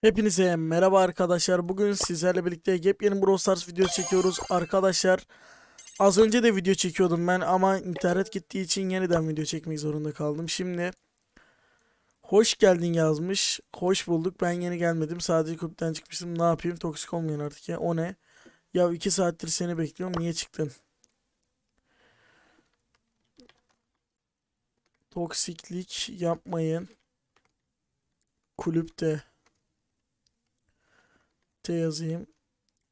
Hepinize merhaba arkadaşlar. Bugün sizlerle birlikte yepyeni Brawl Stars video çekiyoruz. Arkadaşlar az önce de video çekiyordum ben ama internet gittiği için yeniden video çekmek zorunda kaldım. Şimdi hoş geldin yazmış. Hoş bulduk. Ben yeni gelmedim. Sadece kulüpten çıkmıştım. Ne yapayım? Toksik olmayın artık ya. O ne? Ya iki saattir seni bekliyorum. Niye çıktın? Toksiklik yapmayın. Kulüpte. T yazayım.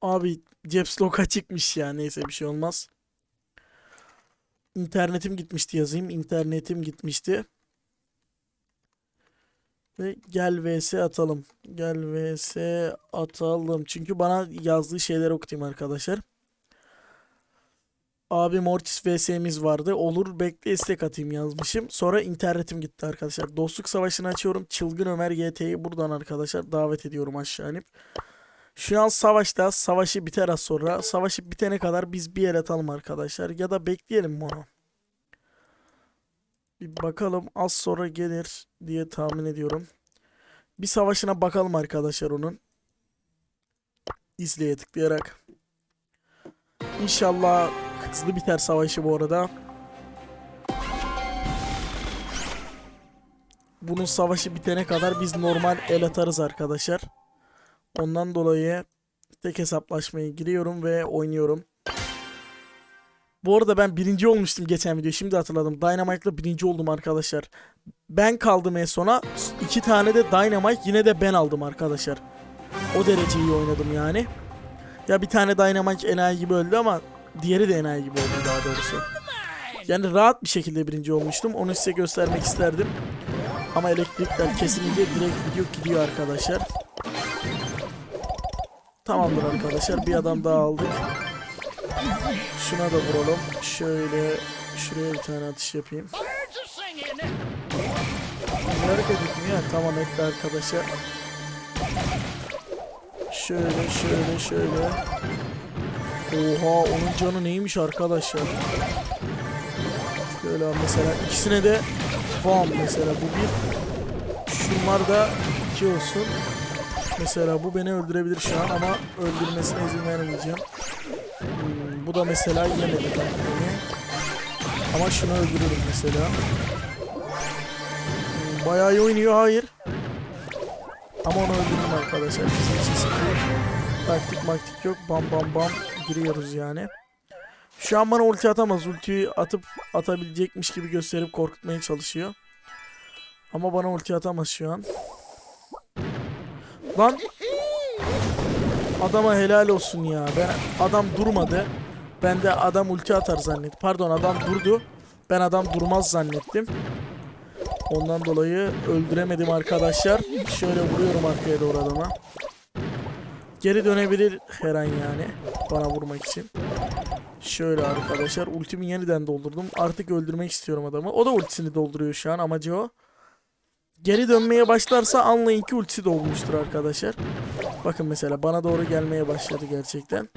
Abi Caps Lock açıkmış ya. Neyse bir şey olmaz. İnternetim gitmişti yazayım. İnternetim gitmişti. Ve gel vs atalım. Gel vs atalım. Çünkü bana yazdığı şeyleri okutayım arkadaşlar. Abi Mortis vs'miz vardı. Olur bekle istek atayım yazmışım. Sonra internetim gitti arkadaşlar. Dostluk savaşını açıyorum. Çılgın Ömer GT'yi buradan arkadaşlar davet ediyorum aşağı inip. Şu an savaşta. Savaşı biter az sonra. Savaşı bitene kadar biz bir el atalım arkadaşlar. Ya da bekleyelim onu? Bir bakalım az sonra gelir diye tahmin ediyorum. Bir savaşına bakalım arkadaşlar onun. İzleye tıklayarak. İnşallah hızlı biter savaşı bu arada. Bunun savaşı bitene kadar biz normal el atarız arkadaşlar. Ondan dolayı tek hesaplaşmaya giriyorum ve oynuyorum. Bu arada ben birinci olmuştum geçen video. Şimdi hatırladım. Dynamite'la birinci oldum arkadaşlar. Ben kaldım en sona. iki tane de Dynamite yine de ben aldım arkadaşlar. O derece iyi oynadım yani. Ya bir tane Dynamite enayi gibi öldü ama diğeri de enayi gibi oldu daha doğrusu. Yani rahat bir şekilde birinci olmuştum. Onu size göstermek isterdim. Ama elektrikler kesinlikle direkt video gidiyor arkadaşlar. Tamamdır arkadaşlar. Bir adam daha aldık. Şuna da vuralım. Şöyle şuraya bir tane atış yapayım. Hareket etmiyor? Tamam etti arkadaşlar. Şöyle şöyle şöyle. Oha onun canı neymiş arkadaşlar. Şöyle mesela ikisine de bam mesela bu bir. Şunlar da iki olsun. Mesela bu beni öldürebilir şu an ama öldürmesine izin vermeyeceğim. Hmm, bu da mesela yemedi taktiğini. Ama şunu öldürürüm mesela. Hmm, bayağı iyi oynuyor hayır. Ama onu öldürdüm arkadaşlar. Bizim sıkıntı. Taktik maktik yok. Bam bam bam giriyoruz yani. Şu an bana ulti atamaz. Ultiyi atıp atabilecekmiş gibi gösterip korkutmaya çalışıyor. Ama bana ulti atamaz şu an. Lan adama helal olsun ya. Ben adam durmadı. Ben de adam ulti atar zannettim. Pardon adam durdu. Ben adam durmaz zannettim. Ondan dolayı öldüremedim arkadaşlar. Şöyle vuruyorum arkaya doğru adama. Geri dönebilir her an yani. Bana vurmak için. Şöyle arkadaşlar ultimi yeniden doldurdum. Artık öldürmek istiyorum adamı. O da ultisini dolduruyor şu an amacı o. Geri dönmeye başlarsa anlayın ki ultisi dolmuştur arkadaşlar. Bakın mesela bana doğru gelmeye başladı gerçekten.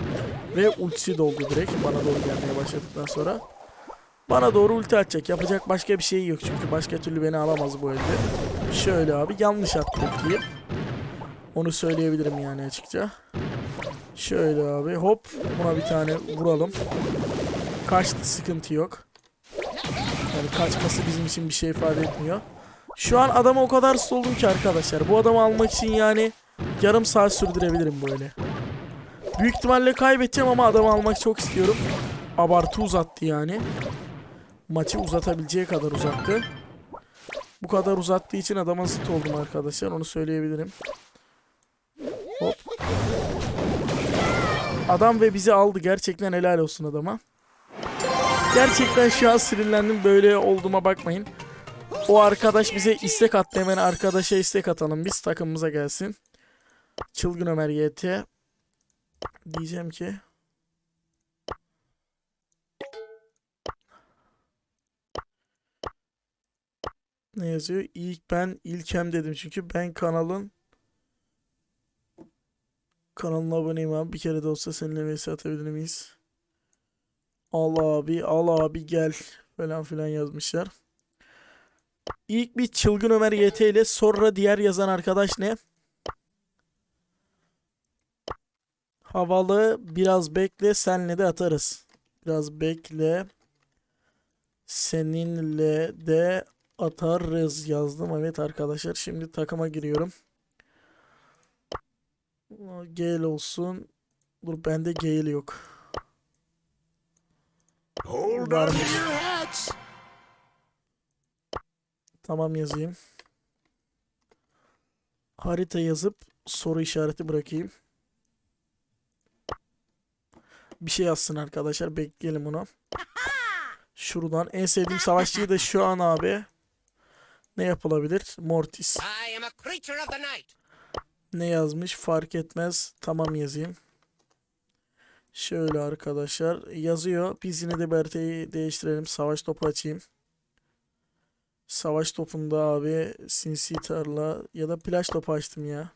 Ve ultisi doldu direkt bana doğru gelmeye başladıktan sonra. Bana doğru ulti atacak. Yapacak başka bir şey yok çünkü başka türlü beni alamaz bu elde. Şöyle abi yanlış attı ultiyi. Onu söyleyebilirim yani açıkça. Şöyle abi hop buna bir tane vuralım. Kaçtı sıkıntı yok. Yani kaçması bizim için bir şey ifade etmiyor. Şu an adama o kadar oldum ki arkadaşlar. Bu adamı almak için yani yarım saat sürdürebilirim böyle. Büyük ihtimalle kaybedeceğim ama adamı almak çok istiyorum. Abartı uzattı yani. Maçı uzatabileceği kadar uzattı. Bu kadar uzattığı için adama zıt oldum arkadaşlar. Onu söyleyebilirim. Hop. Adam ve bizi aldı. Gerçekten helal olsun adama. Gerçekten şu an sinirlendim. Böyle olduğuma bakmayın. O arkadaş bize istek attı. Hemen arkadaşa istek atalım. Biz takımımıza gelsin. Çılgın Ömer YT. Diyeceğim ki. Ne yazıyor? İlk ben ilkem dedim. Çünkü ben kanalın kanalına aboneyim abi. Bir kere de olsa seninle vs atabilir miyiz? Al abi, al abi gel falan filan yazmışlar. İlk bir çılgın Ömer YT ile sonra diğer yazan arkadaş ne? Havalı biraz bekle senle de atarız. Biraz bekle. Seninle de atarız yazdım. Evet arkadaşlar şimdi takıma giriyorum. Gale olsun. Dur bende Gale yok. Hold on your hats. Tamam yazayım. Harita yazıp soru işareti bırakayım. Bir şey yazsın arkadaşlar. Bekleyelim onu. Şuradan en sevdiğim savaşçıyı da şu an abi. Ne yapılabilir? Mortis. Ne yazmış fark etmez. Tamam yazayım. Şöyle arkadaşlar yazıyor. Biz yine de haritayı değiştirelim. Savaş topu açayım. Savaş topunda abi sinsi tarla ya da plaj topu açtım ya.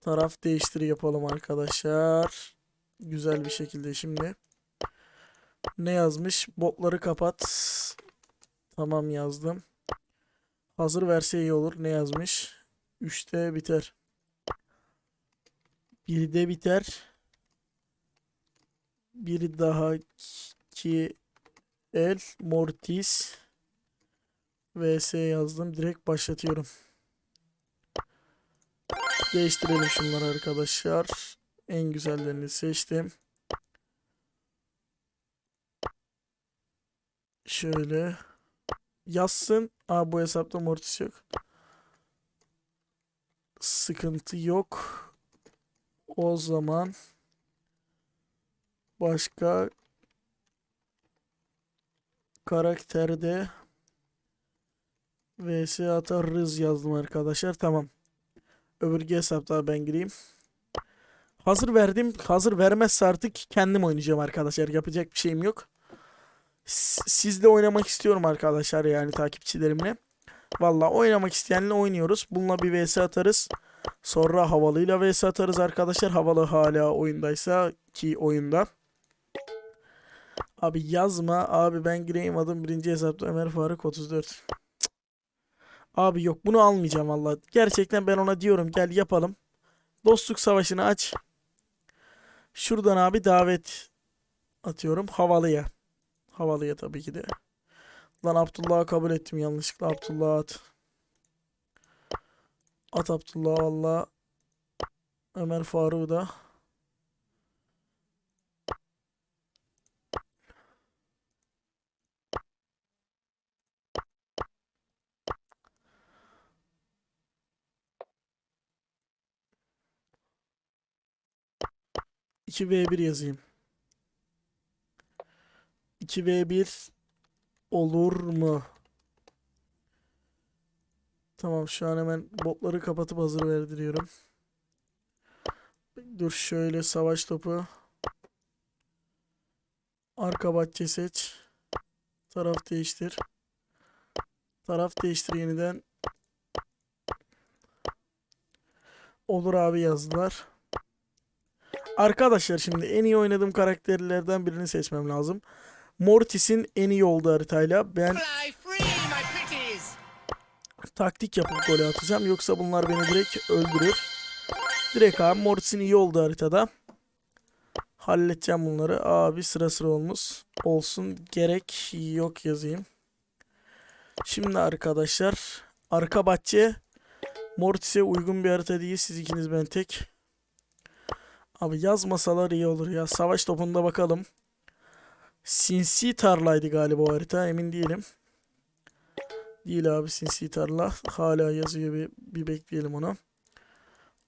Taraf değiştiri yapalım arkadaşlar. Güzel bir şekilde şimdi. Ne yazmış? Botları kapat. Tamam yazdım. Hazır verse iyi olur. Ne yazmış? 3'te biter. 1'de biter. Bir daha ki el Mortis vs yazdım. Direkt başlatıyorum. Değiştirelim şunları arkadaşlar. En güzellerini seçtim. Şöyle yazsın. Aa bu hesapta Mortis yok. Sıkıntı yok. O zaman başka karakterde vs atarız yazdım arkadaşlar. Tamam. Öbürki hesapta ben gireyim. Hazır verdim. Hazır vermezse artık kendim oynayacağım arkadaşlar. Yapacak bir şeyim yok. S- Sizle oynamak istiyorum arkadaşlar yani takipçilerimle. Valla oynamak isteyenle oynuyoruz. Bununla bir vs atarız. Sonra havalıyla vs atarız arkadaşlar. Havalı hala oyundaysa ki oyunda. Abi yazma. Abi ben gireyim adım birinci hesapta Ömer Faruk 34. Abi yok bunu almayacağım valla. Gerçekten ben ona diyorum gel yapalım. Dostluk savaşını aç. Şuradan abi davet atıyorum havalıya. Havalıya tabii ki de. Lan Abdullah'ı kabul ettim yanlışlıkla. Abdullah at. At Abdullah valla. Ömer Faruk'u da. İki v 1 yazayım. 2v1 olur mu? Tamam şu an hemen botları kapatıp hazır verdiriyorum. Dur şöyle savaş topu. Arka bahçe seç. Taraf değiştir. Taraf değiştir yeniden. Olur abi yazdılar. Arkadaşlar şimdi en iyi oynadığım karakterlerden birini seçmem lazım. Mortis'in en iyi olduğu haritayla ben taktik yapıp gol atacağım. Yoksa bunlar beni direkt öldürür. Direkt abi Mortis'in iyi olduğu haritada. Halledeceğim bunları. Abi sıra sıra olmuş. Olsun. Gerek yok yazayım. Şimdi arkadaşlar. Arka bahçe. Mortis'e uygun bir harita değil. Siz ikiniz ben tek. Abi yazmasalar iyi olur ya. Savaş topunda bakalım. Sinsi tarlaydı galiba o harita. Emin değilim. Değil abi sinsi tarla. Hala yazıyor bir, bir bekleyelim onu.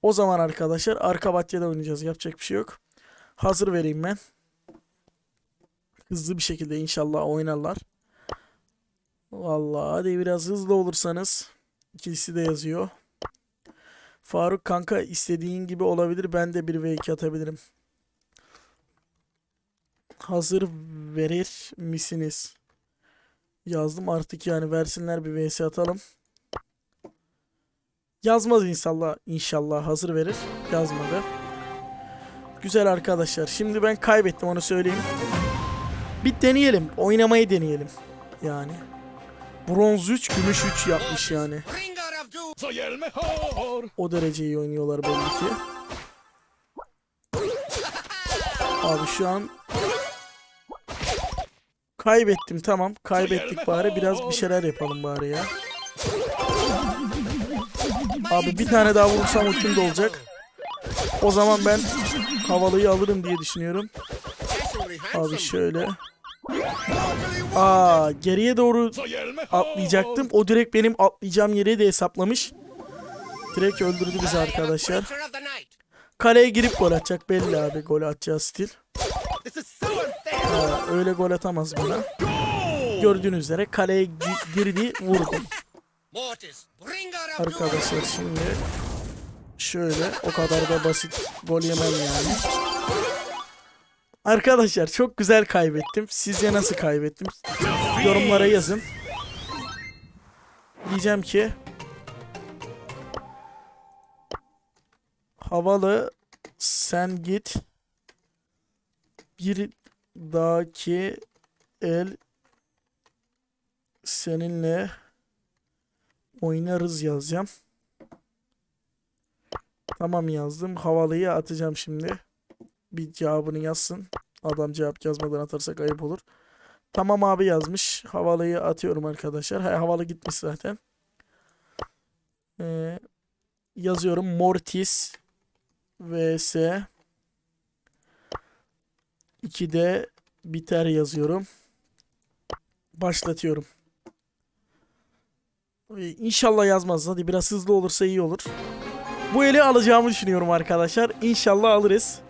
O zaman arkadaşlar arka bahçede oynayacağız. Yapacak bir şey yok. Hazır vereyim ben. Hızlı bir şekilde inşallah oynarlar. Vallahi hadi biraz hızlı olursanız. İkisi de yazıyor. Faruk kanka istediğin gibi olabilir. Ben de 1 ve 2 atabilirim. Hazır verir misiniz? Yazdım artık yani versinler bir vs atalım. Yazmaz inşallah. İnşallah hazır verir. Yazmadı. Güzel arkadaşlar. Şimdi ben kaybettim onu söyleyeyim. Bir deneyelim. Oynamayı deneyelim. Yani. Bronz 3, gümüş 3 yapmış yani. O derece iyi oynuyorlar belli ki. Abi şu an kaybettim tamam. Kaybettik bari biraz bir şeyler yapalım bari ya. Abi bir tane daha vurursam ultim de olacak. O zaman ben havalıyı alırım diye düşünüyorum. Abi şöyle. Aa geriye doğru atlayacaktım. O direkt benim atlayacağım yeri de hesaplamış. Direkt öldürdü bizi arkadaşlar. Kaleye girip gol atacak belli abi gol atacağı stil. Ha, öyle gol atamaz bana. Gördüğünüz üzere kaleye gi- girdi vurdum. Arkadaşlar şimdi şöyle o kadar da basit gol yemem yani. Arkadaşlar çok güzel kaybettim. Sizce nasıl kaybettim? Yorumlara yazın. Diyeceğim ki havalı sen git bir dahaki el seninle oynarız yazacağım. Tamam yazdım. Havalıyı atacağım şimdi. Bir cevabını yazsın. Adam cevap yazmadan atarsak ayıp olur. Tamam abi yazmış. Havalıyı atıyorum arkadaşlar. Ha, havalı gitmiş zaten. Ee, yazıyorum. Mortis vs 2'de biter yazıyorum. Başlatıyorum. Ee, İnşallah yazmaz. Hadi biraz hızlı olursa iyi olur. Bu eli alacağımı düşünüyorum arkadaşlar. İnşallah alırız.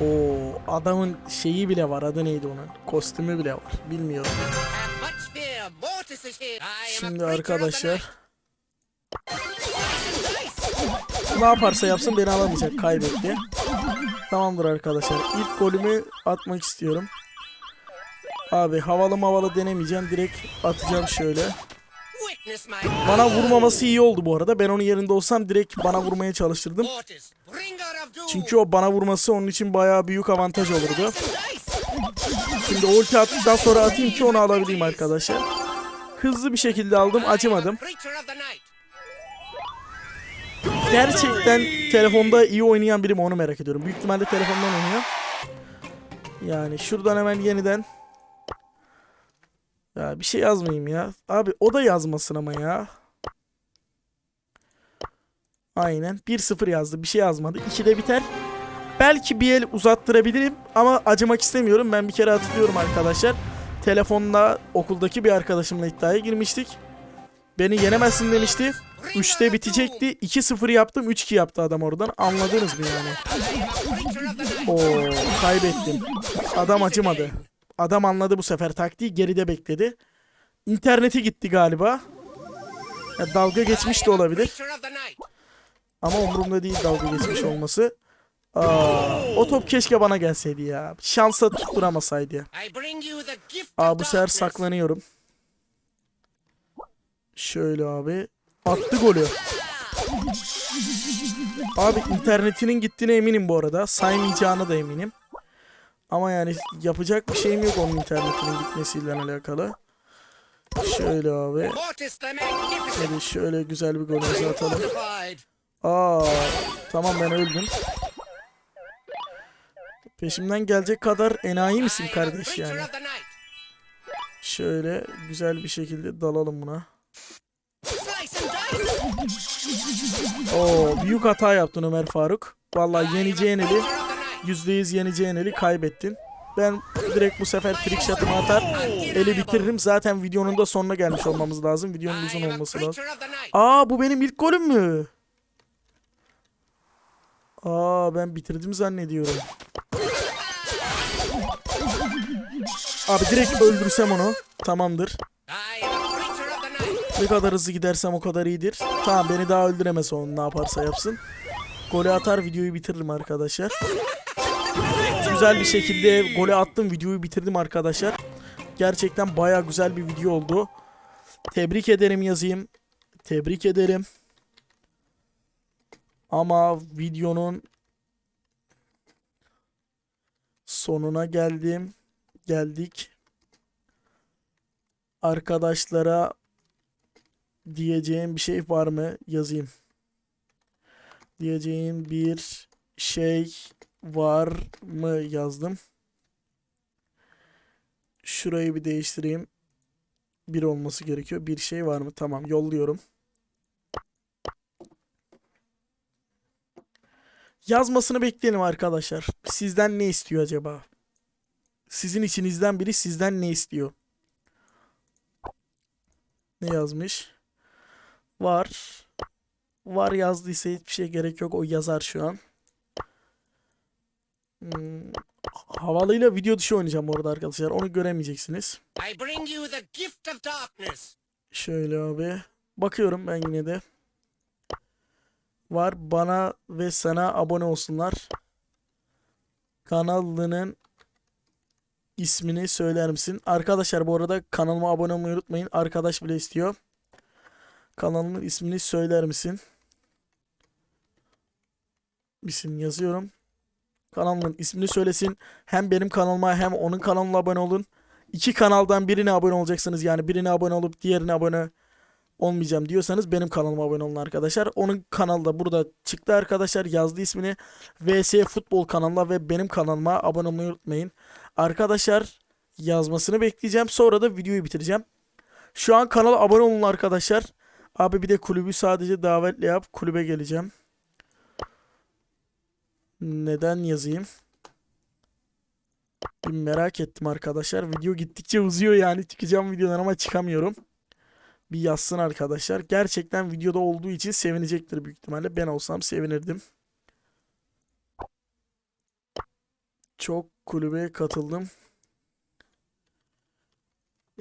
Oo, adamın şeyi bile var. Adı neydi onun? Kostümü bile var. Bilmiyorum. Şimdi arkadaşlar ne yaparsa yapsın beni alamayacak. Kaybetti. Tamamdır arkadaşlar. İlk golümü atmak istiyorum. Abi havalı mavalı denemeyeceğim. Direkt atacağım şöyle. Bana vurmaması iyi oldu bu arada. Ben onun yerinde olsam direkt bana vurmaya çalıştırdım. Çünkü o bana vurması onun için bayağı büyük avantaj olurdu. Şimdi ulti attıktan sonra atayım ki onu alabileyim arkadaşlar. Hızlı bir şekilde aldım acımadım. Gerçekten telefonda iyi oynayan biri mi onu merak ediyorum. Büyük ihtimalle telefondan oynuyor. Yani şuradan hemen yeniden. Ya bir şey yazmayayım ya. Abi o da yazmasın ama ya. Aynen. 1-0 yazdı. Bir şey yazmadı. 2'de biter. Belki bir el uzattırabilirim ama acımak istemiyorum. Ben bir kere hatırlıyorum arkadaşlar. Telefonla okuldaki bir arkadaşımla iddiaya girmiştik. Beni yenemezsin demişti. 3'te bitecekti. 2-0 yaptım. 3-2 yaptı adam oradan. Anladınız mı yani? Oo kaybettim. Adam acımadı. Adam anladı bu sefer taktiği geride bekledi. İnterneti gitti galiba. Ya dalga geçmiş de olabilir. Ama umurumda değil dalga geçmiş olması. Aa, o top keşke bana gelseydi ya. Şansa tutturamasaydı. Gift Aa bu sefer saklanıyorum. Şöyle abi. Attı golü. Abi internetinin gittiğine eminim bu arada. Saymayacağına da eminim. Ama yani yapacak bir şeyim yok onun internetinin gitmesiyle alakalı. Şöyle abi. Hadi şöyle güzel bir golümüzü atalım. Aa, tamam ben öldüm. Peşimden gelecek kadar enayi misin kardeş yani? Şöyle güzel bir şekilde dalalım buna. Oo büyük hata yaptın Ömer Faruk. Vallahi yeneceğin eli creature of the night. %100 yeneceğin eli kaybettin. Ben direkt bu sefer trick shot'ımı atar eli bitiririm. Zaten videonun da sonuna gelmiş olmamız lazım. Videonun uzun olması lazım. Aa bu benim ilk golüm mü? Aa ben bitirdim zannediyorum. Abi direkt öldürsem onu. Tamamdır. Ne kadar hızlı gidersem o kadar iyidir. Tamam beni daha öldüremez onu ne yaparsa yapsın. Golü atar videoyu bitiririm arkadaşlar. Güzel bir şekilde golü attım videoyu bitirdim arkadaşlar. Gerçekten baya güzel bir video oldu. Tebrik ederim yazayım. Tebrik ederim. Ama videonun sonuna geldim. Geldik. Arkadaşlara diyeceğim bir şey var mı yazayım. Diyeceğim bir şey var mı yazdım. Şurayı bir değiştireyim. Bir olması gerekiyor. Bir şey var mı? Tamam yolluyorum. Yazmasını bekleyelim arkadaşlar. Sizden ne istiyor acaba? Sizin içinizden biri sizden ne istiyor? Ne yazmış? Var. Var yazdıysa hiçbir şey gerek yok. O yazar şu an. Hmm, havalıyla video dışı oynayacağım orada arkadaşlar. Onu göremeyeceksiniz. Şöyle abi. Bakıyorum ben yine de. Var bana ve sana abone olsunlar. Kanalının ismini söyler misin? Arkadaşlar bu arada kanalıma abone olmayı unutmayın. Arkadaş bile istiyor. Kanalımın ismini söyler misin? İsim yazıyorum. Kanalımın ismini söylesin. Hem benim kanalıma hem onun kanalına abone olun. İki kanaldan birine abone olacaksınız. Yani birine abone olup diğerine abone olmayacağım diyorsanız benim kanalıma abone olun arkadaşlar. Onun kanalı da burada çıktı arkadaşlar. Yazdı ismini. VS Futbol kanalına ve benim kanalıma abone olmayı unutmayın. Arkadaşlar yazmasını bekleyeceğim. Sonra da videoyu bitireceğim. Şu an kanala abone olun arkadaşlar. Abi bir de kulübü sadece davetle yap. Kulübe geleceğim. Neden yazayım? Bir merak ettim arkadaşlar. Video gittikçe uzuyor yani. Çıkacağım videodan ama çıkamıyorum. Bir yazsın arkadaşlar. Gerçekten videoda olduğu için sevinecektir büyük ihtimalle. Ben olsam sevinirdim. Çok kulübe katıldım.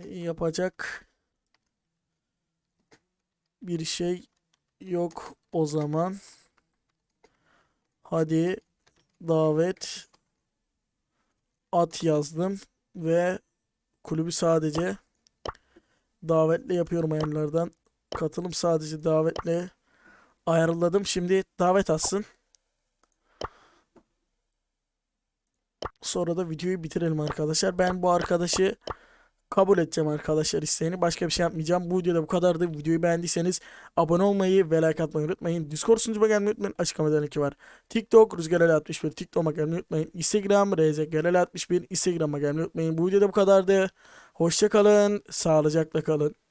Yapacak bir şey yok o zaman. Hadi davet at yazdım ve kulübü sadece davetle yapıyorum ayarlardan. Katılım sadece davetle ayarladım. Şimdi davet atsın. Sonra da videoyu bitirelim arkadaşlar. Ben bu arkadaşı kabul edeceğim arkadaşlar isteğini. Başka bir şey yapmayacağım. Bu videoda bu kadardı. Videoyu beğendiyseniz abone olmayı ve like atmayı unutmayın. Discord sunucuma gelmeyi unutmayın. Açıklamada linki var. TikTok Rüzgar Ali 61. TikTok'a gelmeyi unutmayın. Instagram Rezek Ali 61. Instagram'a gelmeyi unutmayın. Bu videoda bu kadardı. Hoşça kalın. Sağlıcakla kalın.